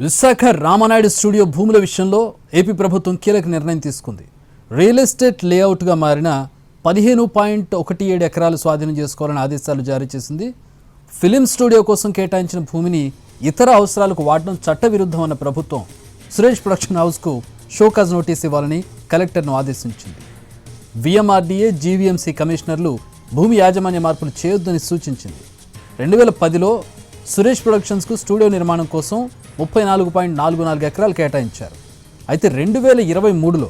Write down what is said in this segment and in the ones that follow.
Visakha Rama Naidu studio భూముల విషయంలో AP ప్రభుత్వం కీలక నిర్ణయం తీసుకుంది. రియల్ ఎస్టేట్ లేఅవుట్గా మారిన పదిహేను పాయింట్ ఒకటి ఏడు ఎకరాలు స్వాధీనం చేసుకోవాలని ఆదేశాలు జారీ చేసింది. ఫిలిం స్టూడియో కోసం కేటాయించిన భూమిని ఇతర అవసరాలకు వాడడం చట్టవిరుద్ధమన్న ప్రభుత్వం సురేష్ ప్రొడక్షన్ హౌస్కు షోకాజ్ నోటీస్ ఇవ్వాలని కలెక్టర్ను ఆదేశించింది. విఎంఆర్డీఏ జీవీఎంసీ కమిషనర్లు భూమి యాజమాన్య మార్పులు చేయొద్దని సూచించింది. రెండు వేల పదిలో సురేష్ ప్రొడక్షన్స్కు స్టూడియో నిర్మాణం కోసం ముప్పై నాలుగు పాయింట్ నాలుగు నాలుగు ఎకరాలు కేటాయించారు. అయితే రెండు వేల ఇరవై మూడులో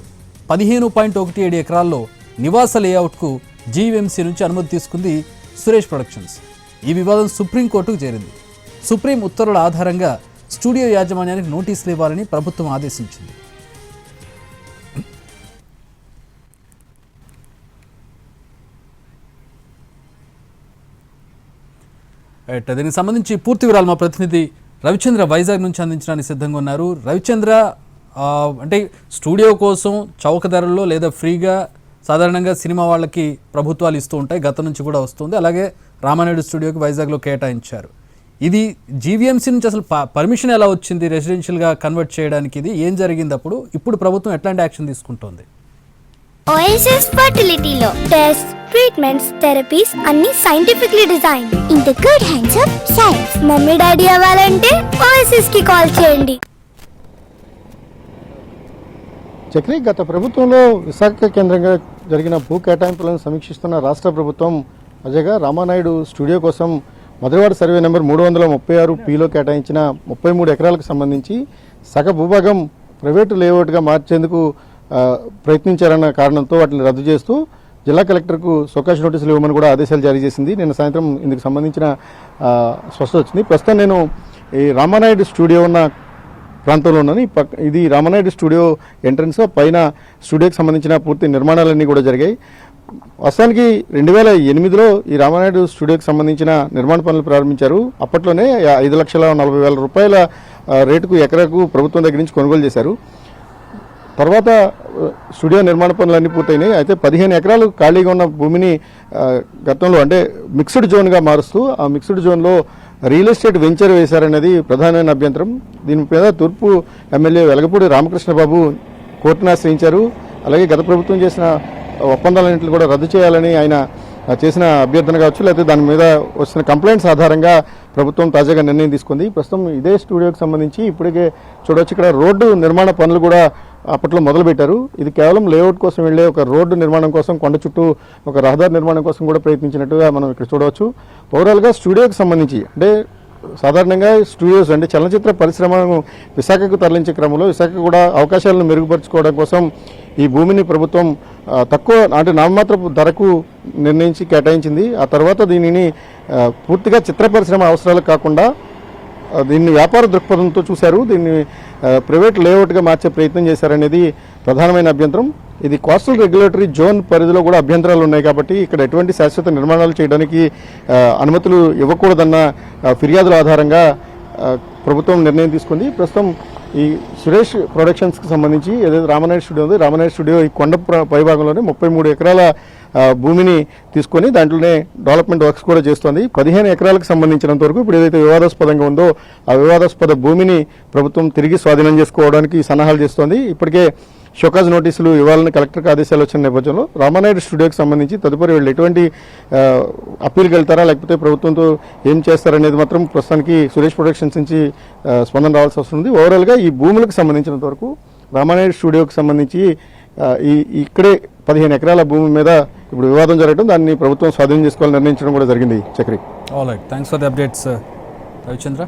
పదిహేను పాయింట్ ఒకటి ఏడు ఎకరాల్లో నివాస లేఅవుట్కు జీవీఎంసీ నుంచి అనుమతి తీసుకుంది సురేష్ ప్రొడక్షన్స్. ఈ వివాదం సుప్రీంకోర్టుకు చేరింది. సుప్రీం ఉత్తర్వుల ఆధారంగా స్టూడియో యాజమాన్యానికి నోటీసులు ఇవ్వాలని ప్రభుత్వం ఆదేశించింది. దీనికి సంబంధించి పూర్తి వివరాలు మా ప్రతినిధి రవిచంద్ర వైజాగ్ నుంచి అందించడానికి సిద్ధంగా ఉన్నారు. రవిచంద్ర అంటే స్టూడియో కోసం చౌక ధరల్లో లేదా ఫ్రీగా సాధారణంగా సినిమా వాళ్ళకి ప్రభుత్వాలు ఇస్తూ ఉంటాయి. గత నుంచి కూడా వస్తుంది. అలాగే రామానాయుడు స్టూడియోకి వైజాగ్లో కేటాయించారు. ఇది జీవీఎంసీ నుంచి అసలు పర్మిషన్ ఎలా వచ్చింది? రెసిడెన్షియల్గా కన్వర్ట్ చేయడానికి ఇది ఏం జరిగింది అప్పుడు? ఇప్పుడు ప్రభుత్వం ఎట్లాంటి యాక్షన్ తీసుకుంటోంది? ఓఎస్ఎస్ ఫర్టిలిటీలో టెస్ట్ ట్రీట్మెంట్స్ థెరపీస్ అన్ని scientifically design in the good hands of science mummy daddy అవ్వాలంటే ఓఎస్ఎస్కి కాల్ చేయండి. చక్రి గత ప్రభుత్వంలో విశాఖ కేంద్రంగా జరిగిన భూ కేటాయింపులను సమీక్షిస్తున్న రాష్ట్ర ప్రభుత్వం అజయగా రామానాయుడు స్టూడియో కోసం మధురవాడ సర్వే నెంబర్ మూడు వందల ముప్పై ఆరు పిలో కేటాయించిన ముప్పై మూడు ఎకరాలకు సంబంధించి సగ భూభాగం ప్రైవేటు లేఅవుట్గా మార్చేందుకు ప్రయత్నించారన్న కారణంతో వాటిని రద్దు చేస్తూ జిల్లా కలెక్టర్కు సోకాష్ నోటీసులు ఇవ్వమని కూడా ఆదేశాలు జారీ చేసింది. నిన్న సాయంత్రం ఇందుకు సంబంధించిన స్పష్టత వచ్చింది. ప్రస్తుతం నేను ఈ రామానాయుడు స్టూడియో ఉన్న ప్రాంతంలో ఉన్నాను. ఇది రామనాయుడు స్టూడియో ఎంట్రన్స్ పైన స్టూడియోకి సంబంధించిన పూర్తి నిర్మాణాలన్నీ కూడా జరిగాయి. వాస్తవానికి రెండు వేల ఎనిమిదిలో ఈ రామనాయుడు స్టూడియోకి సంబంధించిన నిర్మాణ పనులు ప్రారంభించారు. అప్పట్లోనే ఐదు లక్షల నలభై వేల రూపాయల రేటుకు ఎకరాకు ప్రభుత్వం దగ్గర నుంచి కొనుగోలు చేశారు. తర్వాత స్టూడియో నిర్మాణ పనులన్నీ పూర్తయినాయి. అయితే పదిహేను ఎకరాలు ఖాళీగా ఉన్న భూమిని గతంలో అంటే మిక్స్డ్ జోన్గా మారుస్తూ ఆ మిక్స్డ్ జోన్లో రియల్ ఎస్టేట్ వెంచర్ వేశారనేది ప్రధానమైన అభ్యంతరం. దీని మీద తూర్పు ఎమ్మెల్యే వెలగపూడి రామకృష్ణబాబు కోర్టును ఆశ్రయించారు. అలాగే గత ప్రభుత్వం చేసిన ఒప్పందాలన్నింటిని కూడా రద్దు చేయాలని ఆయన చేసిన అభ్యర్థన కావచ్చు లేకపోతే దాని మీద వచ్చిన కంప్లైంట్స్ ఆధారంగా ప్రభుత్వం తాజాగా నిర్ణయం తీసుకుంది. ప్రస్తుతం ఇదే స్టూడియోకి సంబంధించి ఇప్పటికే చూడవచ్చు ఇక్కడ రోడ్డు నిర్మాణ పనులు కూడా అప్పట్లో మొదలుపెట్టారు. ఇది కేవలం లేఅవుట్ కోసం వెళ్ళే ఒక రోడ్డు నిర్మాణం కోసం కొండ చుట్టూ ఒక రహదారి నిర్మాణం కోసం కూడా ప్రయత్నించినట్టుగా మనం ఇక్కడ చూడవచ్చు. ఓవరాల్గా స్టూడియోకి సంబంధించి అంటే సాధారణంగా స్టూడియోస్ అంటే చలనచిత్ర పరిశ్రమను విశాఖకు తరలించే క్రమంలో విశాఖ కూడా అవకాశాలను మెరుగుపరుచుకోవడం కోసం ఈ భూమిని ప్రభుత్వం తక్కువ అంటే నామమాత్రపు ధరకు నిర్ణయించి కేటాయించింది. ఆ తర్వాత దీనిని పూర్తిగా చిత్ర పరిశ్రమ అవసరాలు కాకుండా దీన్ని వ్యాపార దృక్పథంతో చూశారు. దీన్ని ప్రైవేట్ లేఅవుట్గా మార్చే ప్రయత్నం చేశారనేది ప్రధానమైన అభ్యంతరం. ఇది కోస్టల్ రెగ్యులేటరీ జోన్ పరిధిలో కూడా అభ్యంతరాలు ఉన్నాయి కాబట్టి ఇక్కడ ఎటువంటి శాశ్వత నిర్మాణాలు చేయడానికి అనుమతులు ఇవ్వకూడదన్న ఫిర్యాదుల ఆధారంగా ప్రభుత్వం నిర్ణయం తీసుకుంది. ప్రస్తుతం ఈ సురేష్ ప్రొడక్షన్స్కి సంబంధించి ఏదైతే రామనాయుడు స్టూడియో ఉంది రామనాయుడు స్టూడియో ఈ కొండ పైభాగంలోనే ముప్పై మూడు ఎకరాల భూమిని తీసుకొని దాంట్లోనే డెవలప్మెంట్ వర్క్స్ కూడా చేస్తోంది. పదిహేను ఎకరాలకు సంబంధించినంత వరకు ఇప్పుడు ఏదైతే వివాదాస్పదంగా ఉందో ఆ వివాదాస్పద భూమిని ప్రభుత్వం తిరిగి స్వాధీనం చేసుకోవడానికి సన్నాహాలు చేస్తోంది. ఇప్పటికే షోకాజ్ నోటీసులు ఇవ్వాలని కలెక్టర్కి ఆదేశాలు వచ్చిన నేపథ్యంలో రామానాయుడు స్టూడియోకి సంబంధించి తదుపరి వీళ్ళు ఎటువంటి అప్పీల్కి వెళ్తారా లేకపోతే ప్రభుత్వంతో ఏం చేస్తారనేది మాత్రం ప్రస్తుతానికి సురేష్ ప్రొడక్షన్స్ నుంచి స్పందన రావాల్సి వస్తుంది. ఓవరాల్గా ఈ భూములకు సంబంధించినంత వరకు రామానాయుడు స్టూడియోకి సంబంధించి ఈ ఇక్కడే పదిహేను ఎకరాల భూమి మీద ఇప్పుడు వివాదం జరగడం దాన్ని ప్రభుత్వం స్వాధీనం చేసుకోవాలని నిర్ణయించడం కూడా జరిగింది. Chakri. All right thanks for the updates Ravichandra